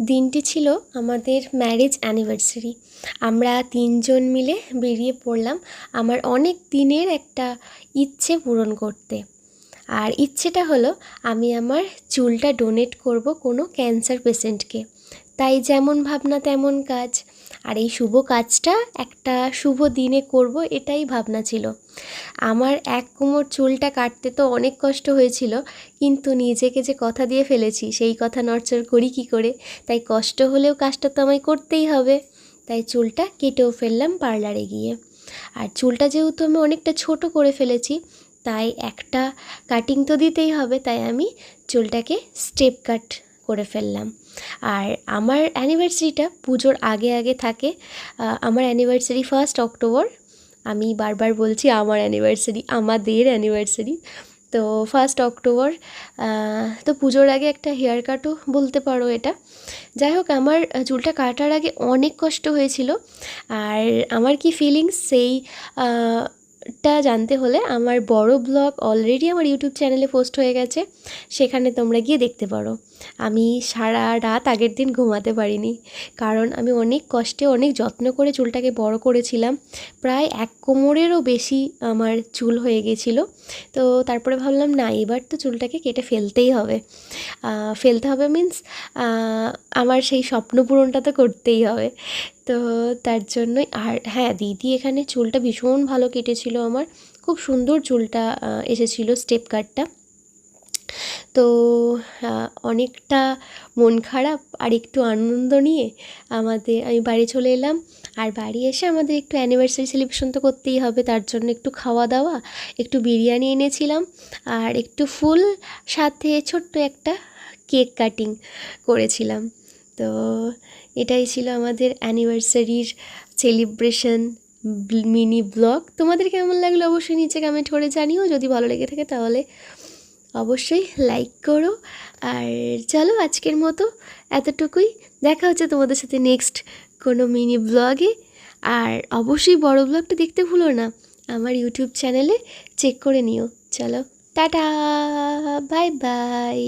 দিনটি ছিল আমাদের ম্যারেজ অ্যানিভার্সারি আমরা তিনজন মিলে বেরিয়ে পড়লাম আমার অনেক দিনের একটা ইচ্ছে পূরণ করতে। আর ইচ্ছেটা হলো আমি আমার চুলটা ডোনেট করব কোনো ক্যান্সার পেশেন্টকে তাই যেমন ভাবনা তেমন কাজ। আর এই শুভ কাজটা একটা শুভ দিনে করব, এটাই ভাবনা ছিল। আমার এক কোমর চুলটা কাটতে তো অনেক কষ্ট হয়েছিল, কিন্তু নিজেকে যে কথা দিয়ে ফেলেছি, সেই কথা নড়চড় করি কী করে? তাই কষ্ট হলেও কাজটা তো আমায় করতেই হবে। তাই চুলটা কেটেও ফেললাম পার্লারে গিয়ে। আর চুলটা যেহেতু আমি অনেকটা ছোট করে ফেলেছি, তাই একটা কাটিং তো দিতেই হবে, তাই আমি চুলটাকে স্টেপ কাট করে ফেললাম। আর আমার অ্যানিভার্সারিটা পুজোর আগে আগে থাকে। আমার অ্যানিভার্সারি ফার্স্ট অক্টোবর আমি বারবার বলছি আমার অ্যানিভার্সারি আমাদের অ্যানিভার্সারি তো ফার্স্ট অক্টোবর তো পুজোর আগে একটা হেয়ার কাটও বলতে পারো এটা। যাই হোক, আমার চুলটা কাটার আগে অনেক কষ্ট হয়েছিল। আর আমার কি ফিলিংস সেই টা জানতে হলে আমার বড় ব্লগ অলরেডি আমার ইউটিউব চ্যানেলে পোস্ট হয়ে গেছে। সেখানে তোমরা গিয়ে দেখতে পারো। আমি সারা রাত আগের দিন ঘুমাতে পারিনি। কারণ আমি অনেক কষ্টে অনেক যত্ন করে চুলটাকে বড় করেছিলাম। প্রায় এক কোমরেরও বেশি আমার চুল হয়ে গেছিল। তো তারপরে ভাবলাম, না, এবার তো চুলটাকে কেটে ফেলতেই হবে। ফেলতে হবে মিন্স আমার সেই স্বপ্ন পূরণটা তো করতেই হবে। তো তার জন্যই আর হ্যাঁ দিদি এখানে চুলটা ভীষণ ভালো কেটেছিল আমার। খুব সুন্দর চুলটা এসেছিল স্টেপ কাটটা তো অনেকটা মন খারাপ আর একটু আনন্দ নিয়ে আমাদের, আমি বাড়ি চলে এলাম। আর বাড়ি এসে আমাদের একটু অ্যানিভার্সারি সেলিব্রেশন তো করতেই হবে, তার জন্য একটু খাওয়া দাওয়া একটু বিরিয়ানি এনেছিলাম। আর একটু ফুল, সাথে ছোট্ট একটা কেক কাটিং করেছিলাম। তো, এটাই ছিল আমাদের অ্যানিভার্সারির সেলিব্রেশন মিনি ব্লগ তোমাদের কেমন লাগল অবশ্যই নিচে কমেন্ট করে জানিও। যদি ভালো লেগে থাকে তাহলে অবশ্যই লাইক করো। আর চলো আজকের মতো এতটুকুই। দেখা হচ্ছে তোমাদের সাথে নেক্সট কোনো মিনি ব্লগে আর অবশ্যই বড় ব্লগটা দেখতে ভুলো না। আমার ইউটিউব চ্যানেলে চেক করে নিও। চলো, টাটা বাই বাই